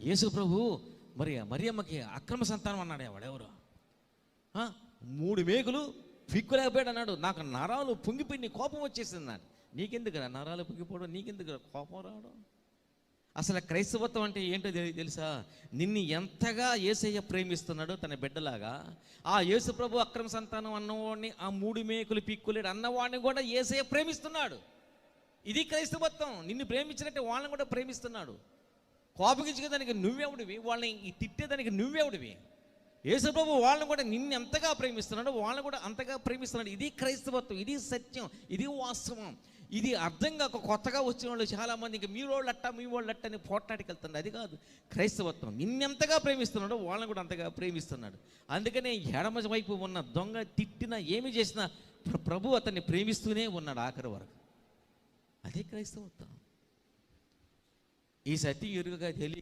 యేసు ప్రభు మరి మరియమ్మకి అక్రమ సంతానం అన్నాడు వాడెవరు మూడు మేకులు పిక్కులేకపోయాడు అన్నాడు నాకు నరాలు పొంగిపోయి నీ కోపం వచ్చేసింది అన్నాడు నీకెందుకు నరాలు పొంగిపోవడం? నీకెందుకు కోపం రావడం? అసలు క్రైస్తవత్వం అంటే ఏంటో తెలుసా? నిన్ను ఎంతగా ఏసయ్య ప్రేమిస్తున్నాడో తన బిడ్డలాగా ఆ యేసు ప్రభు అక్రమ సంతానం అన్నవాడిని ఆ మూడు మేకులు పిక్కులేడు అన్నవాడిని కూడా ఏసయ్య ప్రేమిస్తున్నాడు. ఇది క్రైస్తవత్వం. నిన్ను ప్రేమించినట్టే వాళ్ళని కూడా ప్రేమిస్తున్నాడు. కోపగించుకోదానికి నువ్వెవడివి? వాళ్ళని ఈ తిట్టేదానికి నువ్వెవడివి? యేసుప్రభు వాళ్ళని కూడా నిన్ను ఎంతగా ప్రేమిస్తున్నాడు వాళ్ళని కూడా అంతగా ప్రేమిస్తున్నాడు. ఇది క్రైస్తవత్వం ఇది సత్యం ఇది వాస్తవం. ఇది అర్థం కాక కొత్తగా వచ్చిన వాళ్ళు చాలామంది ఇంకా మీ వాళ్ళు అట్ట మీ వాళ్ళు అట్ట అని పోట్లాడికి వెళ్తుంది అది కాదు. క్రైస్తవత్వం నిన్నెంతగా ప్రేమిస్తున్నాడో వాళ్ళని కూడా అంతగా ప్రేమిస్తున్నాడు. అందుకనే ఎడమ వైపు ఉన్న దొంగ తిట్టినా ఏమి చేసినా ప్రభు అతన్ని ప్రేమిస్తూనే ఉన్నాడు ఆఖరి వరకు. అదే క్రైస్తవత్వం. ఈ సత్యం ఎరుగగా తెలియ